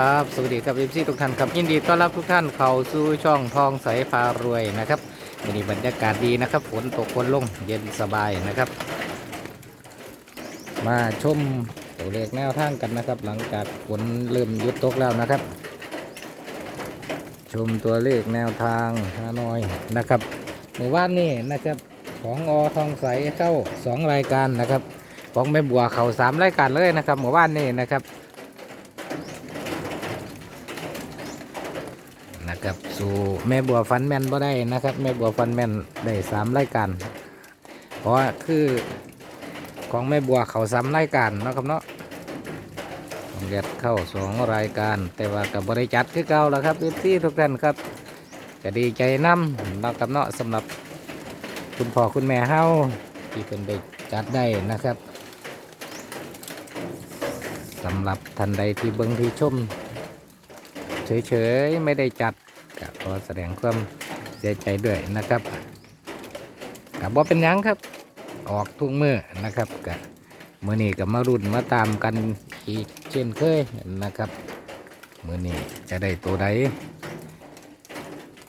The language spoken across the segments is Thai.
ครับสวัสดีครับเอฟซีทุกท่านครับยินดีต้อนรับทุกท่านเข้าสู่ช่องทองใสพารวยนะครับวันนี้บรรยากาศดีนะครับฝนตกฝนลงเย็นสบายนะครับ มาชมตัวเลขแนวทางกันนะครับ หลังจากฝนเริ่มหยุดตกแล้วนะครับ ชมตัวเลขแนวทางฮานอยนะครับหมู่บ้านนี่นะครับของอทองใสเข้าสองรายการนะครับ ของแม่บัวเขาสามรายการเลยนะครับหมู่บ้านนี่นะครับ นะครับสู่แม่บัวฟันแมนบ่ได้นะครับ แม่บัวฟันแมนได้สามรายการเพราะว่าคือของแม่บัวเขาสามรายการนะครับเนาะเด็ดเข้าสองรายการ แต่ว่ากับบริจัดคือเก่าแล้วครับที่ทุกท่านครับก็ดีใจนำเนาะครับเนาะสำหรับคุณพ่อคุณแม่เฮาที่เป็นได้จัดได้นะครับสำหรับท่านใดที่เบิ่งที่ชม เฉยๆ ไม่ได้จัดก็ขอแสดงความเสียใจด้วยนะครับกับว่าเป็นยังครับ ออกทุกมือนะครับกับมือนี้กับมารุ่นมาตามกันอีกเช่นเคยนะครับมือนี้จะได้ตัวใด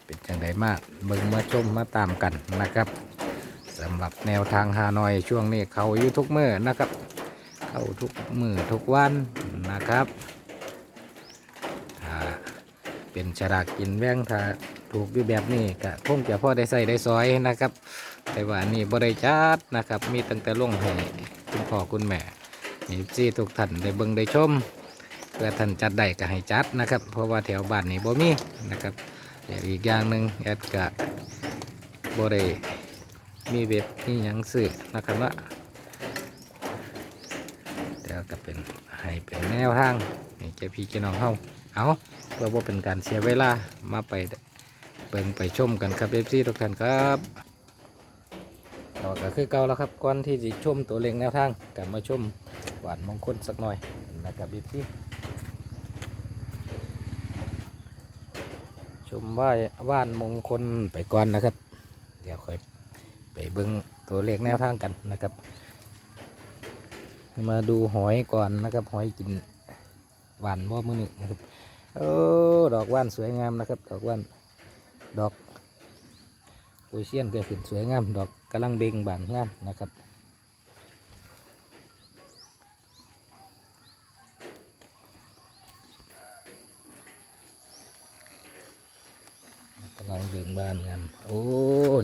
เป็นจังใดมากเบิ่งมาชมมาตามกันนะครับสำหรับแนวทางฮานอยช่วงนี้เขาอยู่ทุกมือนะครับ เข้าทุกมือทุกวันนะครับ เป็นฉลากกินแบ่งถ้าถูกอยู่แบบนี้ก็คงจะพ่อได้ใส่ได้ซอยนะครับ แต่ว่านี่บริจัดนะครับ มีตั้งแต่ลงให้คุณพ่อคุณแม่มีซีทุกท่านได้เบิ่งได้ชมเพื่อท่านจัดได้ก็ให้จัดนะครับ เพราะว่าแถวบ้านนี้บ่มีนะครับแต่อีกอย่างหนึ่งแอดกะบ่ได้มีเว็บมีหยังซื้อนะครับว่าแต่ก็เป็นให้เป็นแนวทางให้เจ้าพี่เจ้าน้องเฮาเอา เพื่อว่าเป็นการเสียเวลามาไปเบิ่งไปชมกันครับเอฟซีทุกท่านครับต่อก็คือเก่าแล้วครับก่อนที่จะชมตัวเลขแนวทางกลับมาชมหวานมงคลสักหน่อยนะครับเอฟซีชมว่าว่านมงคลไปก่อนนะครับ เดี๋ยวค่อยไปเบิ่งตัวเลขแนวทางกันนะครับ มาดูหอยก่อนนะครับหอยกินหวานว่ามือหนี้นะครับ โอ้ดอกว่านสวยงามนะครับ ดอกว่านดอกโอเชียนก็ขึ้นสวยงาม ดอกกำลังเบ่งบานงามนะครับกำลังเบ่งบานงามโอ้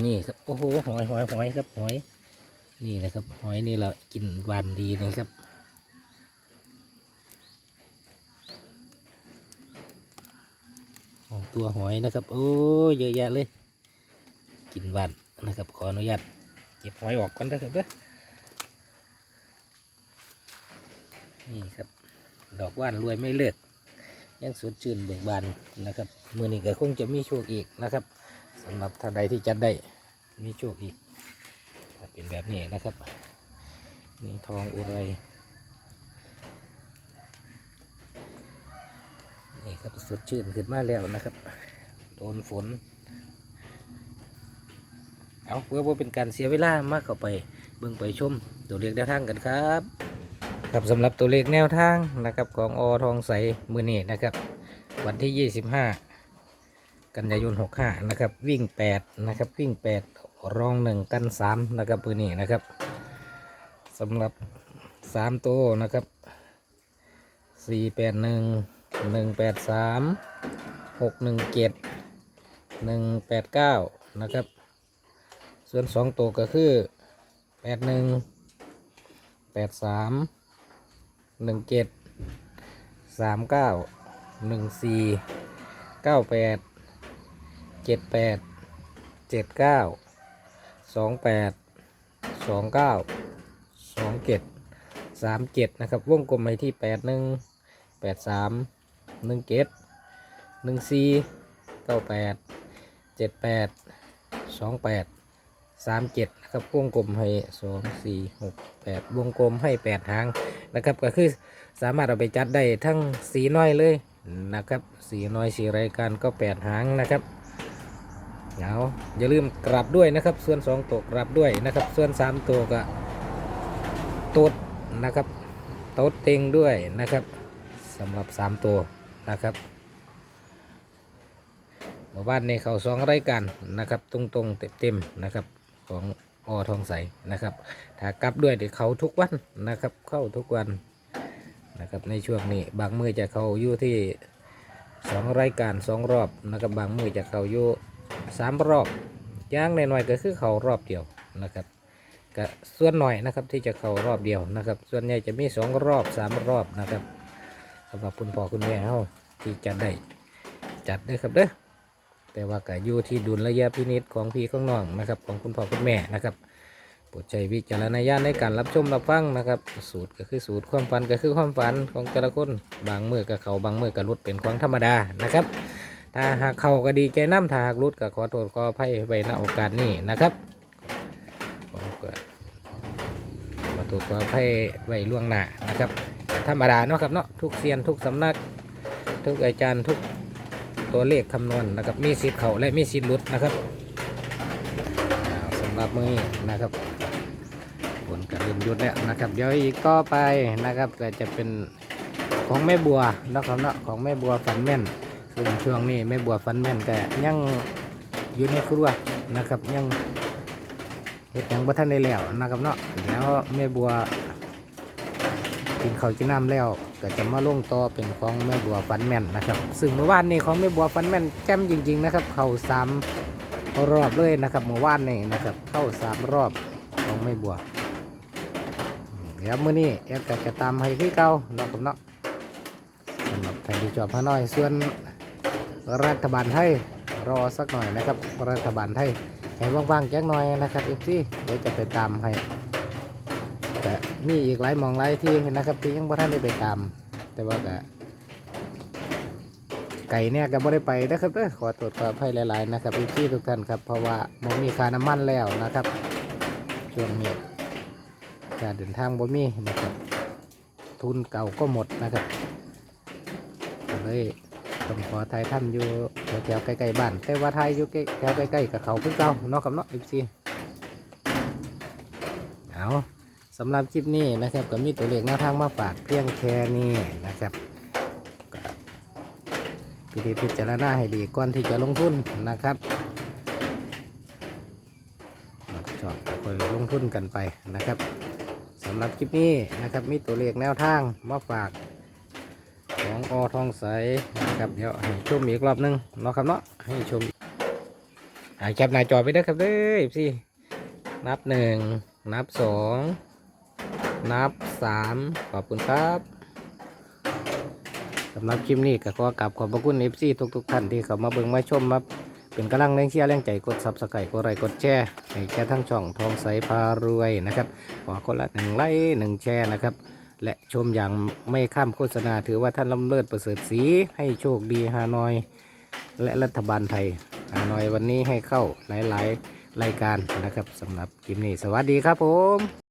นี่ครับโอ้โหหอยหอยหอยครับหอยนี่นะครับหอยนี่เรากินหวานดีนะครับ ของ ตัวหอยนะครับ โอ้เยอะแยะเลย กินวันนะครับ ขออนุญาตเก็บหอยออกก่อนนะครับเด้อนี่ครับ ดอกว่านรวยไม่เลิก ยังสดชื่นเบิกบานนะครับ มือนี้ก็คงจะมีโชคอีกนะครับสำหรับท่านใดที่จัดได้มีโชคอีกเป็นแบบนี้นะครับนี่ทองอุไร นี่ ครับสดชื่นขึ้นมาแล้วนะครับ โดนฝน เอาเพื่อว่าเป็นการเสียเวลามากเข้าไป เบิ่งไปชมตัวเลขแนวทางกันครับ ครับสำหรับตัวเลขแนวทางนะครับของอทองใสมือนี้นะครับ วันที่ 25 กันยายน 65 นะครับ วิ่ง 8 นะครับ วิ่ง 8 รอง 1 กัน 3 นะครับมือนี้นะครับสำหรับ 3 ตัวนะครับ481 หนึ่งแปดสามหกหนึ่งเจ็ดหนึ่งแปดเก้านะครับ ส่วนสองตัวก็คือแปดหนึ่งแปดสามหนึ่งเจ็ดสามเก้าหนึ่งสี่เก้าแปดเจ็ดแปดเจ็ดเก้าสองแปดสองเก้าสองเจ็ดสามเจ็ดนะครับ วงกลมไปที่แปดหนึ่งแปดสาม หนึ่งเจ็ดหนึ่งสี่เก้าแปดเจ็ดแปดสองแปดสามเจ็ดนะครับวงกลมให้สองสี่หกแปดวงกลมให้แปดหางนะครับ ก็คือสามารถเอาไปจัดได้ทั้งสีน้อยเลยนะครับ สีน้อยสีรายการก็แปดหางนะครับเอาอย่าลืมกลับด้วยนะครับ ส่วนสองตัวกลับด้วยนะครับ ส่วนสามตัวก็ตดนะครับโตดเต็งด้วยนะครับสำหรับสามตัว นะครับหมู่บ้านในเขาสองรายการนะครับ ตรงๆเต็มๆนะครับของอทองใสนะครับถ้ากลับด้วยเดี๋ยวเขาทุกวันนะครับ เข้าทุกวันนะครับในช่วงนี้บางมือจะเขาอยู่ที่สองรายการสองรอบนะครับบางมือจะเขาอยู่สามรอบย่างในหน่อยๆก็คือเขารอบเดียวนะครับก็ส่วนหน่อยนะครับที่จะเขารอบเดียวนะครับ ส่วนใหญ่จะมีสองรอบสามรอบนะครับ สำหรับคุณพ่อคุณแม่เขาที่จัดได้จัดเด้ครับเด้อแต่ว่าก็อยู่ที่ดุลระยะพินิจของพี่ของน้องนะครับ ของคุณพ่อคุณแม่นะครับโปรดใช้วิจารณญาณในการรับชมรับฟังนะครับ สูตรก็คือสูตรความฝันก็คือความฝันของแต่ละคนบางมือกับเขาบางมือกับรุดเป็นของธรรมดานะครับ ถ้าหากเขาก็ดีใจน้ำถ้าหากรุดก็ขอโทษขออภัยไว้ณโอกาสนี้นะครับขอขอโทษขออภัยไว้ล่วงหน้านะครับ ธรรมดาเนาะครับเนาะทุกเซียนทุกสำนัก ทุกอาจารย์ทุกตัวเลขคำนวณนะครับมีสิทธิ์เขาและมีสิทธิ์ลุดนะครับสำหรับมือนะครับผลการเรียนยุดแล้วนะครับเดี๋ยวอีกก็ไปนะครับก็จะเป็นของแม่บัวนะครับเนาะของแม่บัวฟันแม่นซึ่งช่วงนี้แม่บัวฟันแม่นก็ยังอยู่ในครัวนะครับยังเฮ็ดยังบ่ทันได้แล้วนะครับเนาะแล้วแม่บัว กินข้าวกินน้ำแล้วก็จะมาลงต่อเป็นของแม่บัวฟันแม่นนะครับ ซึ่งเมื่อวานนี้ของแม่บัวฟันแม่นแจ่มจริง ๆ นะครับ เข้าสามรอบเลยนะครับเมื่อวานนี้นะครับ เข้าสามรอบของแม่บัวอืมเดี๋ยวมื้อนี้แอดก็จะตามให้คือเก่าเนาะครับเนาะสำหรับใครที่ชอบพาน้อยส่วนรัฐบาลไทยรอสักหน่อยนะครับ รัฐบาลไทยให้ว่างๆแจ้งหน่อยนะครับอีกที่เดี๋ยวจะไปตามให้ มีอีกหลายมองหลายที่นะครับที่ยังบ่ทันได้ไปตาม แต่ว่าก็ไก่เนี่ยก็บ่ได้ไปนะครับขอตรวจขออภัยหลาย ๆ นะครับพี่ทุกท่านครับ เพราะว่าบ่มีค่าน้ำมันแล้วนะครับช่วงนี้การเดินทางบ่มีนะครับทุนเก่าก็หมดนะครับเลยต้องขอไทยท่านอยู่แถวๆใกล้ๆบ้านแต่ว่าไทยอยู่ใกล้แถวใกล้ๆกับเขาเพิ่งเก่าเนาะครับเนาะพี่เอา สำหรับคลิปนี้นะครับก็มีตัวเลขแนวทางมาฝากเพียงแค่นี้นะครับพิธีพิจารณาให้ดีก่อนที่จะลงทุนนะครับชอบก็คอยลงทุนกันไปนะครับสำหรับคลิปนี้นะครับมีตัวเลขแนวทางมาฝากของอทองใสนะครับเดี๋ยวให้ชมอีกรอบหนึงเนาะครับเนาะให้ชมหายแคปหน้าจอไปเด้อครับเด้อพี่นับหนึ่งนับสอง นับสามขอบคุณครับสำหรับคลิปนี้ก็ขอกราบขอบพระคุณเอฟซีทุกๆท่านที่เข้ามาเบิ่งมาชมมาเป็นกำลังแรงเชียร์แรงใจกดซับสไครต์กดไลค์กดแชร์ให้แค่ทั้งช่องทองใสพารวยนะครับขอคนละหนึ่งไลค์หนึ่งแชร์นะครับ และชมอย่างไม่ข้ามโฆษณาถือว่าท่านลำเลิศประเสริฐสีให้โชคดีฮานอย และรัฐบาลไทยฮานอยวันนี้ให้เข้าหลายๆรายการนะครับสำหรับคลิปนี้สวัสดีครับผม